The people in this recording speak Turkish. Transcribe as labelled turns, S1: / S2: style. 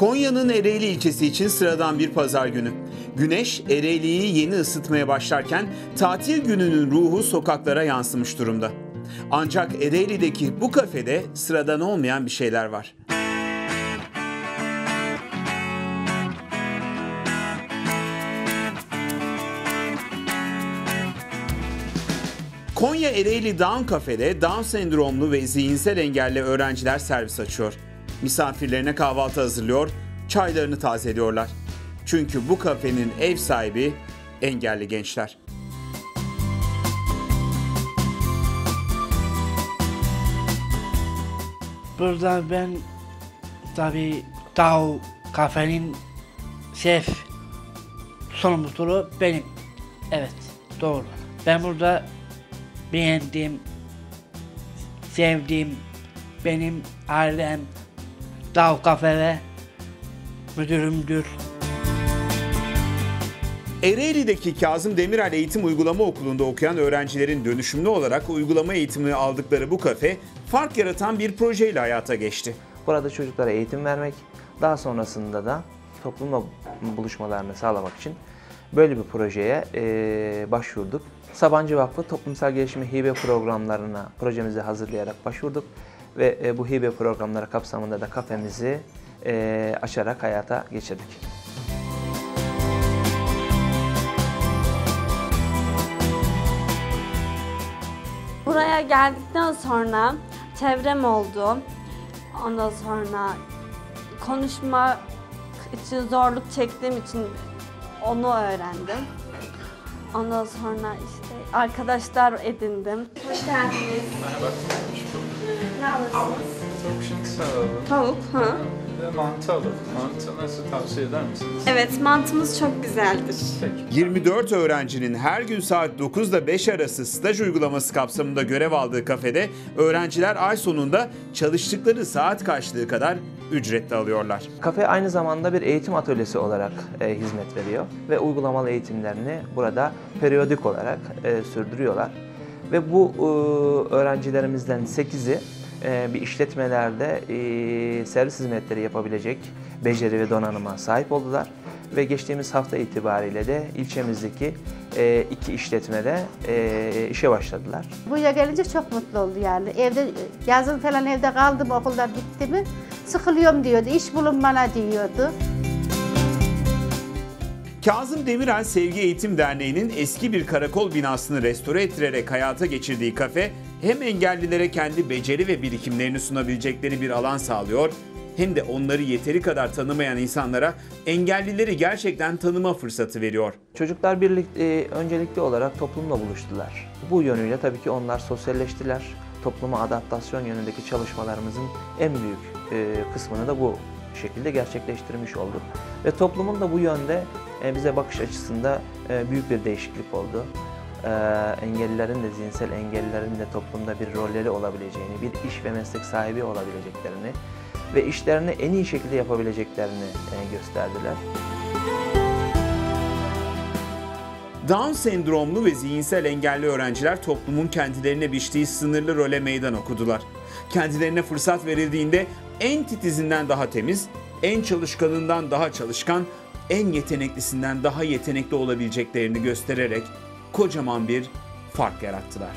S1: Konya'nın Ereğli ilçesi için sıradan bir pazar günü. Güneş Ereğli'yi yeni ısıtmaya başlarken tatil gününün ruhu sokaklara yansımış durumda. Ancak Ereğli'deki bu kafede sıradan olmayan bir şeyler var. Konya Ereğli Down Cafe'de Down sendromlu ve zihinsel engelli öğrenciler servis açıyor. Misafirlerine kahvaltı hazırlıyor, çaylarını tazeliyorlar. Çünkü bu kafenin ev sahibi engelli gençler.
S2: Burada ben tabii Dağ kafenin şef sorumlusu benim. Evet doğru. Ben burada beğendiğim, sevdiğim benim ailem Dağ kafe ve müdürümdür.
S1: Ereğli'deki Kazım Demirel Eğitim Uygulama Okulu'nda okuyan öğrencilerin dönüşümlü olarak uygulama eğitimini aldıkları bu kafe fark yaratan bir projeyle hayata geçti.
S3: Burada çocuklara eğitim vermek, daha sonrasında da toplumla buluşmalarını sağlamak için böyle bir projeye eee, başvurduk. Sabancı Vakfı Toplumsal Gelişimi Hibe programlarına projemizi hazırlayarak başvurduk ve e, bu hibe programları kapsamında da kafemizi eee, açarak hayata geçirdik.
S4: Buraya geldikten sonra çevrem oldu. Ondan sonra konuşma için zorluk çektiğim için onu öğrendim. Ondan sonra işte arkadaşlar edindim. Hoş geldiniz.
S5: Merhaba.
S4: Ne alırsınız?
S5: Tavuk şinitsi alalım.
S4: Tavuk, hı?
S5: Bir de mantı alalım. Mantı nasıl tavsiye eder misiniz?
S4: Evet, mantımız çok güzeldir.
S5: Peki.
S1: 24 öğrencinin her gün saat 9 ile 5 arası staj uygulaması kapsamında görev aldığı kafede öğrenciler ay sonunda çalıştıkları saat karşılığı kadar ücret de alıyorlar.
S3: Kafe aynı zamanda bir eğitim atölyesi olarak e, hizmet veriyor ve uygulamalı eğitimlerini burada periyodik olarak e, sürdürüyorlar. Ve bu e, öğrencilerimizden 8'i e, bir işletmelerde e, servis hizmetleri yapabilecek beceri ve donanıma sahip oldular. Ve geçtiğimiz hafta itibariyle de ilçemizdeki iki işletmede işe başladılar.
S6: Buraya gelince çok mutlu oldu yani. Evde yazın falan evde kaldım okullar bitti mi sıkılıyorum diyordu. İş bulun bana diyordu.
S1: Kazım Demirel Sevgi Eğitim Derneği'nin eski bir karakol binasını restore ettirerek hayata geçirdiği kafe hem engellilere kendi beceri ve birikimlerini sunabilecekleri bir alan sağlıyor hem de onları yeteri kadar tanımayan insanlara engellileri gerçekten tanıma fırsatı veriyor.
S3: Çocuklar birlikte öncelikli olarak toplumla buluştular. Bu yönüyle tabii ki onlar sosyalleştiler. Topluma adaptasyon yönündeki çalışmalarımızın en büyük e, kısmını da bu şekilde gerçekleştirmiş olduk. Ve toplumun da bu yönde bize bakış açısında e, büyük bir değişiklik oldu. E, engellilerin de zihinsel engellilerin de toplumda bir rolleri olabileceğini, bir iş ve meslek sahibi olabileceklerini ve işlerini en iyi şekilde yapabileceklerini e, gösterdiler.
S1: Down sendromlu ve zihinsel engelli öğrenciler toplumun kendilerine biçtiği sınırlı role meydan okudular. Kendilerine fırsat verildiğinde en titizinden daha temiz, en çalışkanından daha çalışkan, en yeteneklisinden daha yetenekli olabileceklerini göstererek kocaman bir fark yarattılar.